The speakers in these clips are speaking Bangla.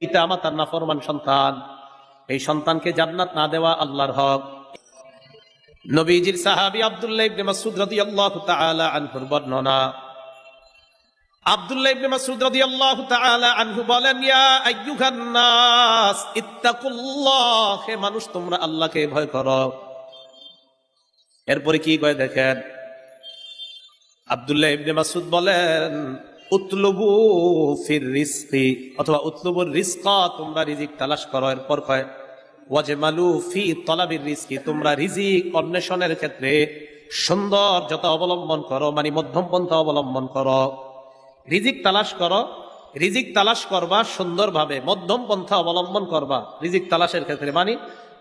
পিতা মাতার নাফরমান সন্তান। এই সন্তানকে জান্নাত না দেওয়া আল্লাহর হক। নবীজির সাহাবী আব্দুল্লাহ ইবনে মাসউদ রাদিয়াল্লাহু তাআলা আনহুর বর্ণনা। আব্দুল্লাহ ইবনে মাসউদ রাদিয়াল্লাহু তাআলা আনহু বলেন, ইয়া আইয়ুহান নাস, ইত্তাকুল্লাহ, হে মানুষ, তোমরা আল্লাহকে ভয় করো। এরপরে কি কয় দেখেন? আব্দুল্লাহ ইবনে মাসুদ বলেন উতলুবু ফির রিজকি, অথবা উতলুবুর রিজকা, তোমরা রিজিক তালাশ করো, এরপর কয়, ওয়াজমালু ফি তলাবির রিজকি, তোমরা রিজিক অন্বেষণের ক্ষেত্রে সৌন্দর্যতা অবলম্বন করো মানে মধ্যম পন্থা অবলম্বন করো। রিজিক তালাশ করো, রিজিক তালাশ করবা সুন্দরভাবে, মধ্যম পন্থা অবলম্বন করবা, রিজিক তালাশের ক্ষেত্রে মানে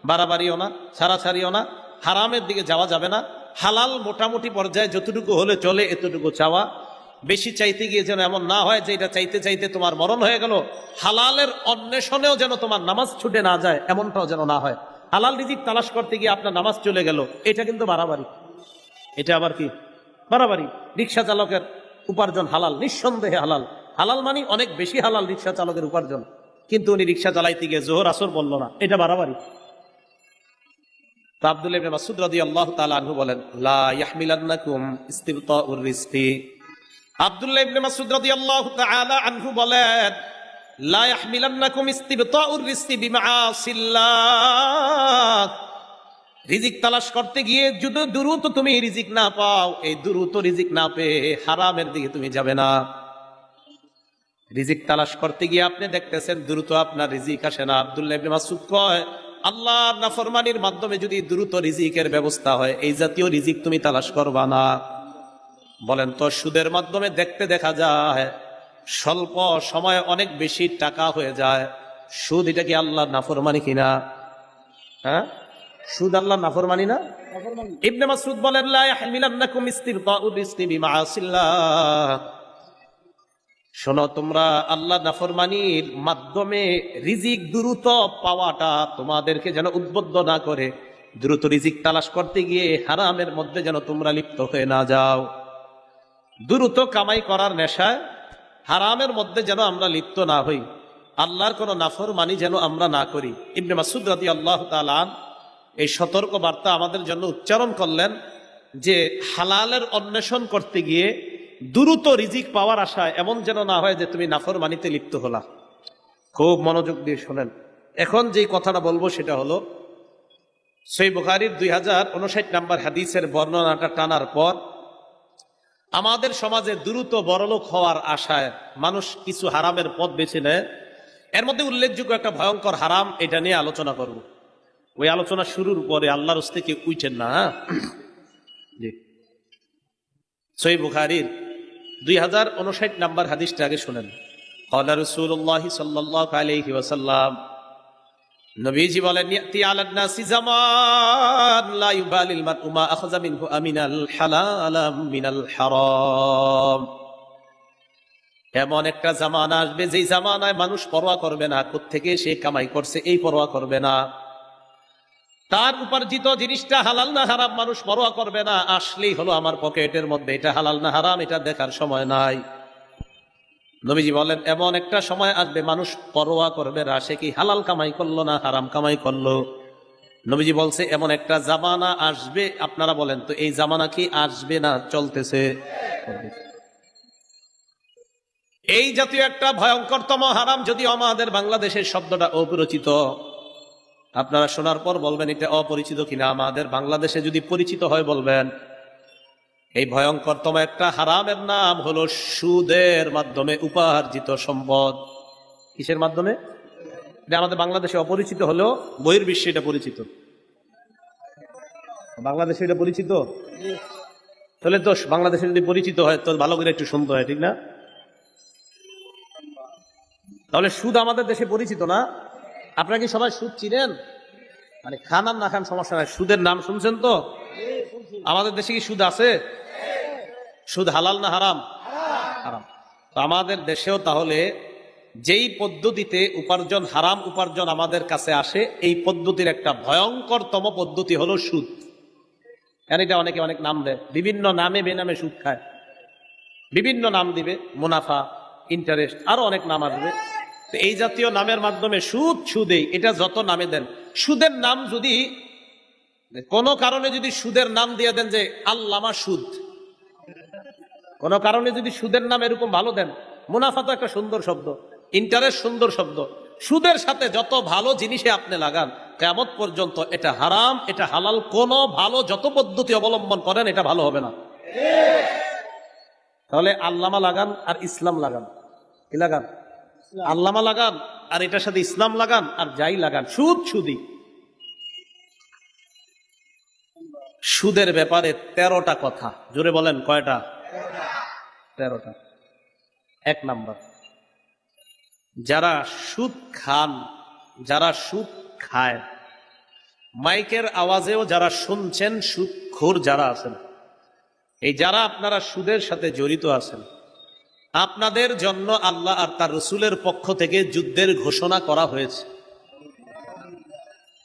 বাড়াবাড়িও না, ছাড়াছাড়িও না, হারামের দিকে যাওয়া যাবে না, হালাল মোটামুটি পর্যায়ে যতটুকু হলে চলে, এতটুকু চাওয়া বেশি চাইতে গিয়ে যেন এমন না হয় যে এটা চাইতে চাইতে তোমার মরণ হয়ে গেল। হালালের অন্বেষণেও যেন তোমার নামাজ ছুটে না যায়, এমনটাও যেন না হয়। হালাল রিজিক তালাশ করতে গিয়ে আপনার নামাজ চলে গেল, এটা কিন্তু বাড়াবাড়ি। এটা আবার কি? বাড়াবাড়ি। রিক্সা চালকের উপার্জন হালাল, নিঃসন্দেহে হালাল। হালাল মানে অনেক বেশি হালাল রিক্সা চালকের উপার্জন। কিন্তু উনি রিক্সা চালাইতে গিয়ে জোহর আসর বলল না, এটা বাড়াবাড়ি। আব্দুল মাসউদ রাদিয়াল্লাহু তাআলা আনহু বলেন, লা ইয়াহমিলান্নাকুম ইস্তিবতাউর রিজকি আনহু বলেন রিজকি করতে গিয়ে যদি তুমি রিজিক এই দ্রুত রিজিক না পেয়ে হারামের দিকে তুমি যাবে না। রিজিক করতে গিয়ে আপনি দেখতেছেন দ্রুত আপনার রিজিক আসে না। আব্দুল্লাহ ইবনে কয় আল্লাহ নাফরমানির মাধ্যমে যদি দ্রুত রিজিকের ব্যবস্থা হয়, এই জাতীয় রিজিক তুমি তালাশ করবা না। বলেন তো, সুদের মাধ্যমে দেখতে দেখা যায় স্বল্প সময়ে অনেক বেশি টাকা হয়ে যায়। সুদ এটা কি আল্লাহ নাফরমানি কিনা হ্যাঁ? সুদ আল্লাহ নাফরমানি না? ইবনে মাসউদ বলেন, লা ইয়াহমিলান্নাকুম ইস্তিবতাউর রিজকি বিমাআসিল্লাহ। শোনো, তোমরা আল্লাহ নাফরমানির মাধ্যমে রিজিক দ্রুত পাওয়াটা তোমাদেরকে যেন উদ্বুদ্ধ না করে। দ্রুত রিজিক তালাশ করতে গিয়ে হারামের মধ্যে যেন তোমরা লিপ্ত হয়ে না যাও। দ্রুত কামাই করার নেশায় হারামের মধ্যে যেন আমরা লিপ্ত না হই। আল্লাহর কোনো নাফরমানি যেন আমরা না করি। ইবনে মাসুদ রাদি আল্লাহ তালান এই সতর্ক বার্তা আমাদের জন্য উচ্চারণ করলেন যে হালালের অন্বেষণ করতে গিয়ে দ্রুত রিজিক পাওয়ার আশায় এমন যেন না হয় যে তুমি নাফর মানিতে লিপ্ত হলা। খুব মনোযোগ দিয়ে শোনেন। এখন যেই কথাটা বলব সেটা হলো, সেই বুখারির দুই হাজার উনষাট নাম্বার হাদিসের বর্ণনাটা টানার পর আমাদের সমাজে দ্রুত বড়লোক হওয়ার আশায় মানুষ কিছু হারামের পথ বেছে নেয়। এর মধ্যে উল্লেখযোগ্য একটা ভয়ঙ্কর হারাম, এটা নিয়ে আলোচনা করব। ওই আলোচনা শুরুর পরে আল্লাহর থেকে উইছেন না হ্যাঁ? জি। সই বুখারির দুই হাজার উনষাট নাম্বার হাদিসটা আগে শোনেন। রসুল্লাহ সাল্লাহ আলহি নবীজি বলেন, ইয়াতি আলান নাসি জামান, লা ইউবালিল মারউ আমিনাল হালাল মিনাল হারাম। এমন একটা জামানা আসবে, যেই জামানায় মানুষ পরোয়া করবে না থেকে সে কামাই করছে, এই পরোয়া করবে না। তার উপার্জিত জিনিসটা হালাল না হারাম মানুষ পরোয়া করবে না, আসলেই হলো আমার পকেটের মধ্যে, এটা হালাল না হারাম, এটা দেখার সময় নাই। নবীজি বলেন এমন একটা সময় আসবে, মানুষ পরোয়া করবে না সে কি হালাল কামাই করল না হারাম কামাই করল? নবীজি বলছে, এমন একটা জামানা আসবে, আপনারা বলেন, তো এই জামানা কি আসবে না চলতেছে? এই জাতীয় একটা ভয়ঙ্করতম হারাম যদি আমাদের বাংলাদেশের শব্দটা অপরিচিত, আপনারা শোনার পর বলবেন, এটা অপরিচিত কিনা? আমাদের বাংলাদেশে যদি পরিচিত হয় বলবেন এই ভয়ঙ্করতম একটা হারামের নাম হলো সুদের মাধ্যমে উপার্জিত সম্পদ। কিসের মাধ্যমে? এটা আমাদের বাংলাদেশে অপরিচিত হলেও বহির্বিশ্বে এটা পরিচিত। বাংলাদেশে এটা পরিচিত? তাহলে তো বাংলাদেশে যদি পরিচিত হয়, তো ভালো করে একটু শুনতে হয়, ঠিক না? তাহলে সুদ আমাদের দেশে পরিচিত না? আপনারা কি সবাই সুদ চিনেন? মানে খান আর না খান সমস্যা নাই। সুদের নাম শুনছেন তো? আমাদের দেশে কি সুদ আছে? সুদ হালাল না হারাম? হারাম। তো আমাদের দেশেও তাহলে যেই পদ্ধতিতে উপার্জন, হারাম উপার্জন আমাদের কাছে আসে, এই পদ্ধতির একটা ভয়ঙ্করতম পদ্ধতি হলো সুদ। এটা অনেকে অনেক নাম দেয়? বিভিন্ন নামে বেনামে সুদ খায়। বিভিন্ন নাম দিবে, মুনাফা ইন্টারেস্ট আরও অনেক নাম আসবে। তো এই জাতীয় নামের মাধ্যমে সুদ সুদে এটা যত নামে দেন। সুদের নাম যদি কোনো কারণে যদি সুদের নাম দিয়ে দেন যে, আল্লামা সুদ কোন কারণে যদি সুদের নাম এরকম ভালো দেন, মুনাফা তো একটা সুন্দর শব্দ ইন্টারেস্ট সুন্দর শব্দ। সুদের সাথে যত ভালো জিনিসে আপনি লাগান কেমন পর্যন্ত এটা হারাম, এটা হালাল, কোন ভালো যত পদ্ধতি অবলম্বন করেন, এটা ভালো হবে না। তাহলে আল্লামা লাগান আর ইসলাম লাগান। কি লাগান? আল্লামা লাগান আর এটার সাথে ইসলাম লাগান আর যাই লাগান, সুদ সুদি। সুদের ব্যাপারে তেরোটা কথা, জোরে বলেন কয়টা? তেরোটা। এক নাম্বার। যারা সুদ খান, যারা সুদ খায়, মাইকের আওয়াজেও যারা শুনছেন, সুদখোর যারা আছেন, এই যারা আপনারা সুদের সাথে জড়িত আছেন, আপনাদের জন্য আল্লাহ আর তার রসুলের পক্ষ থেকে যুদ্ধের ঘোষণা করা হয়েছে।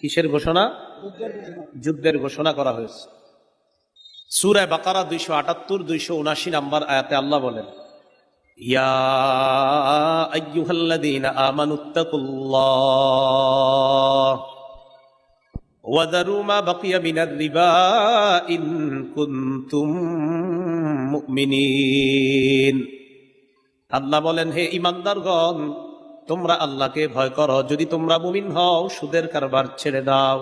কিসের ঘোষণা? যুদ্ধের ঘোষণা করা হয়েছে। সুরায় বাকারা দুইশো আটাত্তর, দুইশো উনাশি নাম্বার আয়াতে আল্লাহ বলেন আল্লাহ বলেন, হে ইমানদারগণ তোমরা আল্লাহকে ভয় করো। যদি তোমরা মুমিন হও, সুদের কারবার ছেড়ে দাও।